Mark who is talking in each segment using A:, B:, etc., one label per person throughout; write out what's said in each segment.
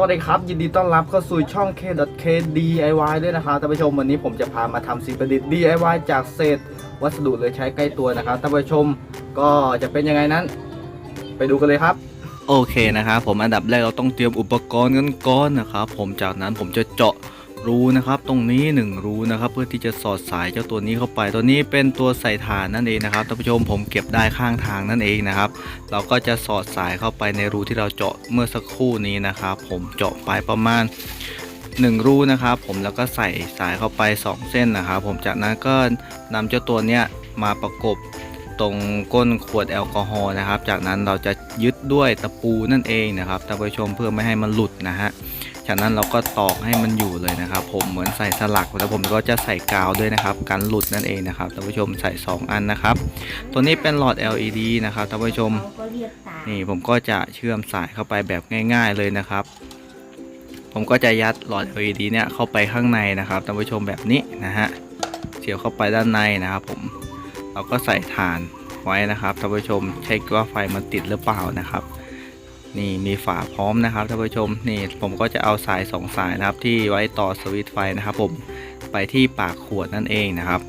A: วัสดีครับ ยินดีต้อนรับเข้าสู่ช่อง K.K DIY ด้วยนะครับท่านผู้ชมวันนี้ผมจะพามาทำสิ่งประดิษฐ์ DIY จากเศษ วัสดุเหลยใช้ใกล้ตัวนะครับท่านผู้ชมก็จะเป็นยังไงนั้น ไปดูกันเลยครับ
B: โอเคนะครับผมอันดับแรกเราต้องเตรียมอุปกรณ์กันก่อนนะครับผมจากนั้นผมจะเจาะ รูนะครับ ตรงนี้ 1 รูนะครับ เพื่อที่จะสอดสายเจ้าตัวนี้เข้าไป ตัวนี้เป็นตัวใส่ถ่านนั่นเองนะครับท่านผู้ชมผมเก็บได้ข้างทางนั่นเองนะครับ เราก็จะสอดสายเข้าไปในรูที่เราเจาะเมื่อสักครู่นี้นะครับ ผมเจาะไปประมาณ 1 รูนะครับ ผมแล้วก็ใส่สายเข้าไป 2 เส้นนะครับ ผมจากนั้นก็นำเจ้าตัวเนี้ยมาประกบ ตรงก้นขวดแอลกอฮอล์นะครับ จากนั้นเราจะยึดด้วยตะปูนั่นเองนะครับท่านผู้ชมเพื่อไม่ให้มันหลุดนะฮะจากนั้นเราก็ตอกให้มันอยู่เลยนะครับ ผมเหมือนใส่สลักแล้วผมก็จะใส่กาวด้วยนะครับกันหลุดนั่นเองนะครับท่านผู้ชมใส่ 2 อันนะครับ ตัวนี้เป็นหลอด LED นะครับท่านผู้ชมนี่ผมก็จะเชื่อมสายเข้าไปแบบง่าย ๆ เลยนะครับ ผมก็จะยัดหลอด LED เนี่ยเข้าไปข้างในนะครับท่านผู้ชมแบบนี้นะฮะเสียบเข้าไปด้านในนะครับผม เราก็ใส่ถ่านไว้นะครับท่านผู้ชมเช็คว่าไฟมันติดหรือเปล่านะครับ นี่มีฝาพร้อมนะครับท่านผู้ชมนี่ผมก็จะเอาสายสองสายนะครับ ที่ไว้ต่อสวิตช์ไฟนะครับ ผมไปที่ปากขวดนั่นเองนะครับ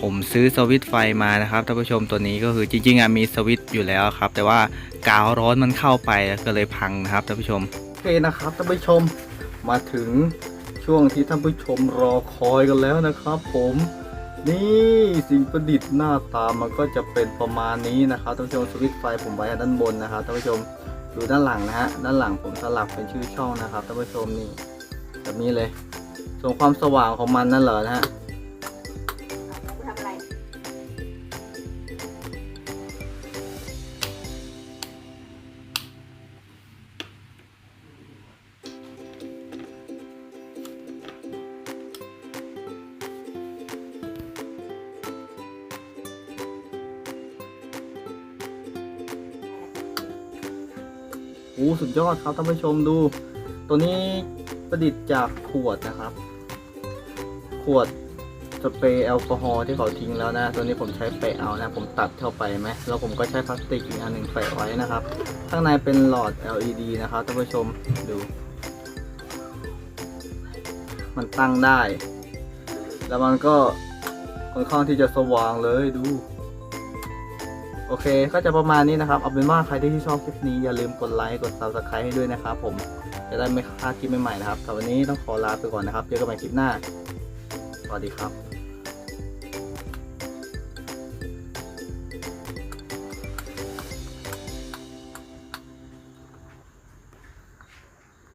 B: ผมซื้อสวิตช์ไฟมานะครับท่านผู้ชมตัวนี้ก็คือจริงๆอะมีสวิตช์อยู่แล้วครับ แต่ว่ากาวร้อนมันเข้าไปก็เลยพังนะครับท่านผู้ชม
A: โอเคนะครับท่านผู้ชมมาถึงช่วงที่ท่านผู้ชมรอคอยกันแล้วนะครับ ผม นี่สิ่งประดิษฐ์หน้าตามันก็จะเป็นประมาณนี้นะครับท่านผู้ชมสวิตช์ไฟผมไว้ด้านบนนะครับท่านผู้ชมดูด้านหลังนะฮะด้านหลังผมสลักเป็นชื่อช่องนะครับท่านผู้ชมนี่แบบนี้เลย ส่วนความสว่างของมันนั่นเหรอนะฮะ อ้สุดยอดครับท่านผู้ชมดู ตัวนี้ประดิษฐ์จากขวดนะครับ ขวดสเปรย์แอลกอฮอล์ที่เขาทิ้งแล้วนะ ตัวนี้ผมใช้แปะเอานะ ผมตัดเข้าไปไหมแล้วผมก็ใช้พลาสติกอีกอันหนึ่งแปะไว้นะครับ ข้างในเป็นหลอด LED นะครับท่านผู้ชมดู มันตั้งได้ แล้วมันก็ค่อนข้างที่จะสว่างเลยดู โอเค ก็จะประมาณนี้นะครับ เอาเป็นว่าใครที่ชอบคลิปนี้อย่าลืมกดไลค์กด subscribe ให้ด้วยนะครับผมจะได้ไม่พลาดคลิปใหม่ๆนะครับสำหรับวันนี้ต้องขอลาไปก่อนนะครับเจอกันใหม่คลิปหน้า สวัสดีครับ